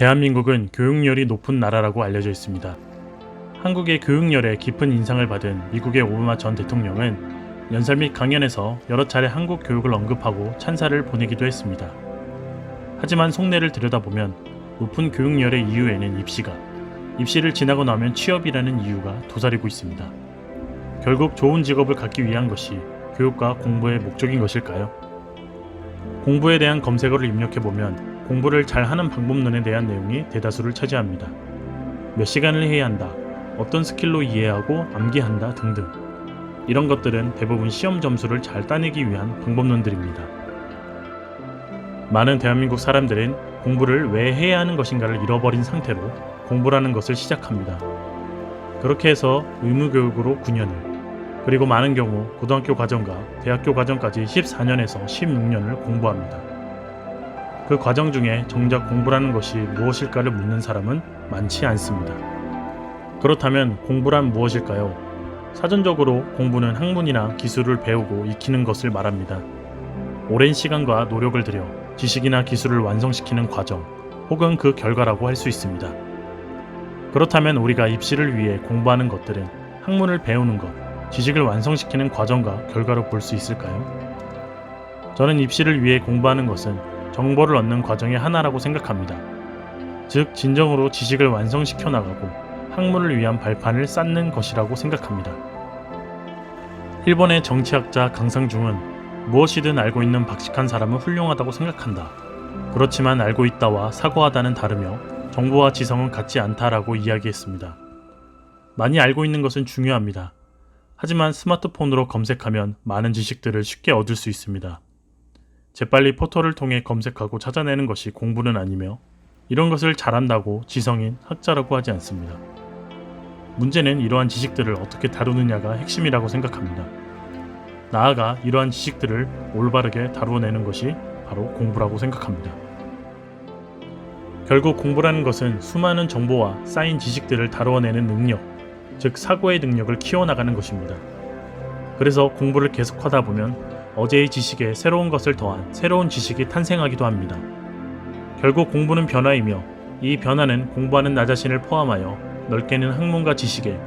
대한민국은 교육열이 높은 나라라고 알려져 있습니다. 한국의 교육열에 깊은 인상을 받은 미국의 오바마 전 대통령은 연설 및 강연에서 여러 차례 한국 교육을 언급하고 찬사를 보내기도 했습니다. 하지만 속내를 들여다보면 높은 교육열의 이유에는 입시가, 입시를 지나고 나면 취업이라는 이유가 도사리고 있습니다. 결국 좋은 직업을 갖기 위한 것이 교육과 공부의 목적인 것일까요? 공부에 대한 검색어를 입력해보면 공부를 잘하는 방법론에 대한 내용이 대다수를 차지합니다. 몇 시간을 해야 한다, 어떤 스킬로 이해하고 암기한다 등등. 이런 것들은 대부분 시험 점수를 잘 따내기 위한 방법론들입니다. 많은 대한민국 사람들은 공부를 왜 해야 하는 것인가를 잃어버린 상태로 공부라는 것을 시작합니다. 그렇게 해서 의무교육으로 9년을, 그리고 많은 경우 고등학교 과정과 대학교 과정까지 14년에서 16년을 공부합니다. 그 과정 중에 정작 공부라는 것이 무엇일까를 묻는 사람은 많지 않습니다. 그렇다면 공부란 무엇일까요? 사전적으로 공부는 학문이나 기술을 배우고 익히는 것을 말합니다. 오랜 시간과 노력을 들여 지식이나 기술을 완성시키는 과정 혹은 그 결과라고 할 수 있습니다. 그렇다면 우리가 입시를 위해 공부하는 것들은 학문을 배우는 것, 지식을 완성시키는 과정과 결과로 볼 수 있을까요? 저는 입시를 위해 공부하는 것은 정보를 얻는 과정의 하나라고 생각합니다. 즉, 진정으로 지식을 완성시켜 나가고 학문을 위한 발판을 쌓는 것이라고 생각합니다. 일본의 정치학자 강상중은 무엇이든 알고 있는 박식한 사람은 훌륭하다고 생각한다. 그렇지만 알고 있다와 사고하다는 다르며 정보와 지성은 같지 않다라고 이야기했습니다. 많이 알고 있는 것은 중요합니다. 하지만 스마트폰으로 검색하면 많은 지식들을 쉽게 얻을 수 있습니다. 재빨리 포털을 통해 검색하고 찾아내는 것이 공부는 아니며 이런 것을 잘한다고 지성인 학자라고 하지 않습니다. 문제는 이러한 지식들을 어떻게 다루느냐가 핵심이라고 생각합니다. 나아가 이러한 지식들을 올바르게 다루어내는 것이 바로 공부라고 생각합니다. 결국 공부라는 것은 수많은 정보와 쌓인 지식들을 다루어내는 능력, 즉 사고의 능력을 키워나가는 것입니다. 그래서 공부를 계속하다 보면 어제의 지식에 새로운 것을 더한 새로운 지식이 탄생하기도 합니다. 결국 공부는 변화이며 이 변화는 공부하는 나 자신을 포함하여 넓게는 학문과 지식에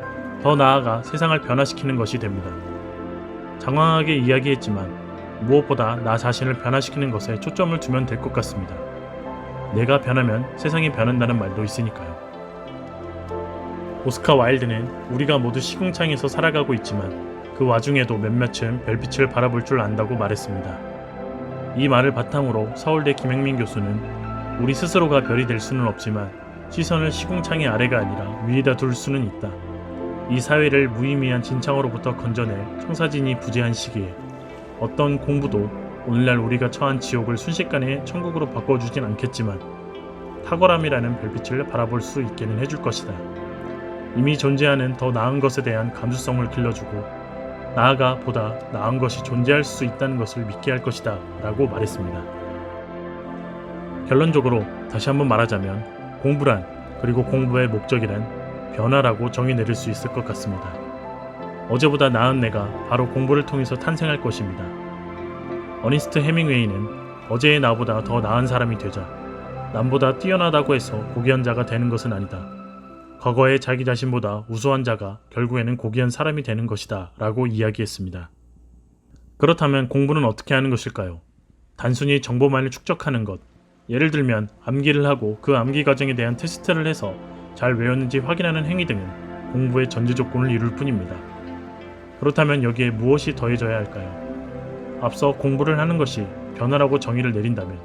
더 나아가 세상을 변화시키는 것이 됩니다. 장황하게 이야기했지만 무엇보다 나 자신을 변화시키는 것에 초점을 두면 될 것 같습니다. 내가 변하면 세상이 변한다는 말도 있으니까요. 오스카 와일드는 우리가 모두 시궁창에서 살아가고 있지만 그 와중에도 몇몇은 별빛을 바라볼 줄 안다고 말했습니다. 이 말을 바탕으로 서울대 김영민 교수는 우리 스스로가 별이 될 수는 없지만 시선을 시궁창의 아래가 아니라 위에다 둘 수는 있다. 이 사회를 무의미한 진창으로부터 건져낼 청사진이 부재한 시기에 어떤 공부도 오늘날 우리가 처한 지옥을 순식간에 천국으로 바꿔주진 않겠지만 탁월함이라는 별빛을 바라볼 수 있게는 해줄 것이다. 이미 존재하는 더 나은 것에 대한 감수성을 길러주고 나아가 보다 나은 것이 존재할 수 있다는 것을 믿게 할 것이다 라고 말했습니다. 결론적으로 다시 한번 말하자면 공부란 그리고 공부의 목적이란 변화라고 정의 내릴 수 있을 것 같습니다. 어제보다 나은 내가 바로 공부를 통해서 탄생할 것입니다. 어니스트 해밍웨이는 어제의 나보다 더 나은 사람이 되자 남보다 뛰어나다고 해서 고귀한 자가 되는 것은 아니다. 과거의 자기 자신보다 우수한 자가 결국에는 고귀한 사람이 되는 것이다 라고 이야기했습니다. 그렇다면 공부는 어떻게 하는 것일까요? 단순히 정보만을 축적하는 것. 예를 들면 암기를 하고 그 암기 과정에 대한 테스트를 해서 잘 외웠는지 확인하는 행위 등은 공부의 전제 조건을 이룰 뿐입니다. 그렇다면 여기에 무엇이 더해져야 할까요? 앞서 공부를 하는 것이 변화라고 정의를 내린다면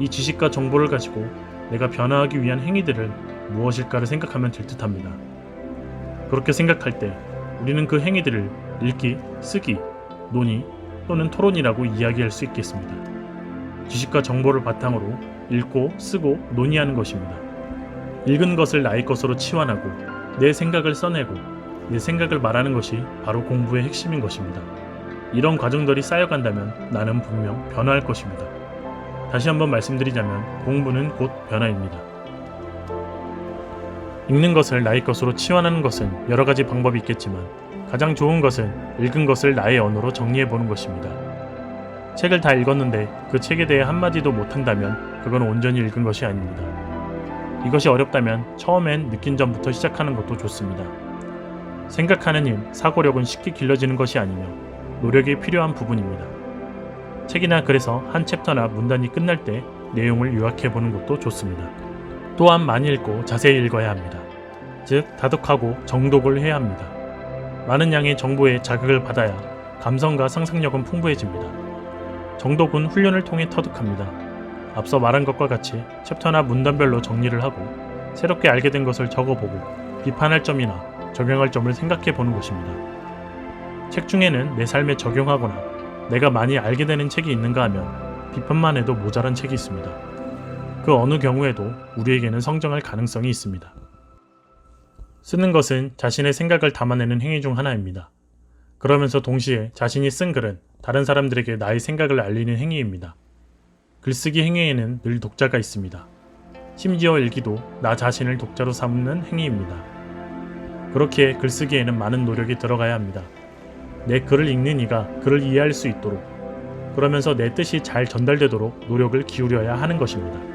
이 지식과 정보를 가지고 내가 변화하기 위한 행위들을 무엇일까를 생각하면 될 듯합니다. 그렇게 생각할 때 우리는 그 행위들을 읽기, 쓰기, 논의 또는 토론이라고 이야기할 수 있겠습니다. 지식과 정보를 바탕으로 읽고 쓰고 논의하는 것입니다. 읽은 것을 나의 것으로 치환하고 내 생각을 써내고 내 생각을 말하는 것이 바로 공부의 핵심인 것입니다. 이런 과정들이 쌓여간다면 나는 분명 변화할 것입니다. 다시 한번 말씀드리자면 공부는 곧 변화입니다. 읽는 것을 나의 것으로 치환하는 것은 여러 가지 방법이 있겠지만 가장 좋은 것은 읽은 것을 나의 언어로 정리해 보는 것입니다. 책을 다 읽었는데 그 책에 대해 한마디도 못한다면 그건 온전히 읽은 것이 아닙니다. 이것이 어렵다면 처음엔 느낀 점부터 시작하는 것도 좋습니다. 생각하는 일, 사고력은 쉽게 길러지는 것이 아니며 노력이 필요한 부분입니다. 책이나 글에서 한 챕터나 문단이 끝날 때 내용을 요약해 보는 것도 좋습니다. 또한 많이 읽고 자세히 읽어야 합니다. 즉, 다독하고 정독을 해야 합니다. 많은 양의 정보에 자극을 받아야 감성과 상상력은 풍부해집니다. 정독은 훈련을 통해 터득합니다. 앞서 말한 것과 같이 챕터나 문단별로 정리를 하고 새롭게 알게 된 것을 적어보고 비판할 점이나 적용할 점을 생각해 보는 것입니다. 책 중에는 내 삶에 적용하거나 내가 많이 알게 되는 책이 있는가 하면 비판만 해도 모자란 책이 있습니다. 그 어느 경우에도 우리에게는 성장할 가능성이 있습니다. 쓰는 것은 자신의 생각을 담아내는 행위 중 하나입니다. 그러면서 동시에 자신이 쓴 글은 다른 사람들에게 나의 생각을 알리는 행위입니다. 글쓰기 행위에는 늘 독자가 있습니다. 심지어 일기도 나 자신을 독자로 삼는 행위입니다. 그렇기에 글쓰기에는 많은 노력이 들어가야 합니다. 내 글을 읽는 이가 글을 이해할 수 있도록 그러면서 내 뜻이 잘 전달되도록 노력을 기울여야 하는 것입니다.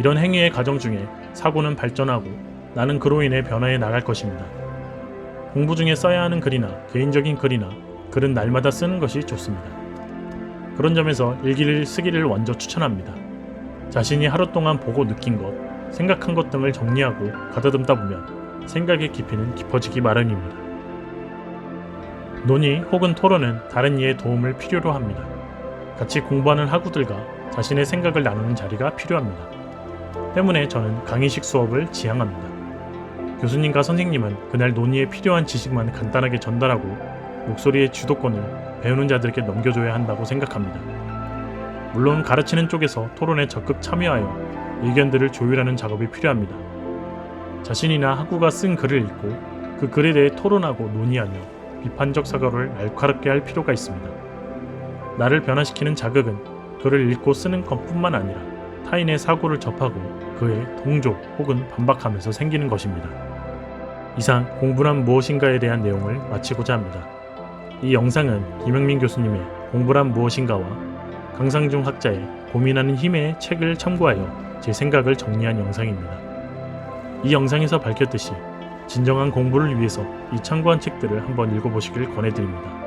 이런 행위의 과정 중에 사고는 발전하고 나는 그로 인해 변화해 나갈 것입니다. 공부 중에 써야 하는 글이나 개인적인 글이나 글은 날마다 쓰는 것이 좋습니다. 그런 점에서 일기를 쓰기를 먼저 추천합니다. 자신이 하루 동안 보고 느낀 것, 생각한 것 등을 정리하고 가다듬다 보면 생각의 깊이는 깊어지기 마련입니다. 논의 혹은 토론은 다른 이의 도움을 필요로 합니다. 같이 공부하는 학우들과 자신의 생각을 나누는 자리가 필요합니다. 때문에 저는 강의식 수업을 지향합니다. 교수님과 선생님은 그날 논의에 필요한 지식만 간단하게 전달하고 목소리의 주도권을 배우는 자들에게 넘겨줘야 한다고 생각합니다. 물론 가르치는 쪽에서 토론에 적극 참여하여 의견들을 조율하는 작업이 필요합니다. 자신이나 학우가 쓴 글을 읽고 그 글에 대해 토론하고 논의하며 비판적 사고를 날카롭게 할 필요가 있습니다. 나를 변화시키는 자극은 글을 읽고 쓰는 것뿐만 아니라 타인의 사고를 접하고 그에 동조 혹은 반박하면서 생기는 것입니다. 이상 공부란 무엇인가에 대한 내용을 마치고자 합니다. 이 영상은 김영민 교수님의 공부란 무엇인가와 강상중 학자의 고민하는 힘의 책을 참고하여 제 생각을 정리한 영상입니다. 이 영상에서 밝혔듯이 진정한 공부를 위해서 이 참고한 책들을 한번 읽어보시길 권해드립니다.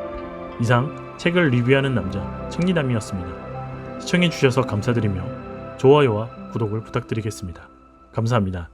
이상 책을 리뷰하는 남자 책리남이었습니다. 시청해주셔서 감사드리며 좋아요와 구독을 부탁드리겠습니다. 감사합니다.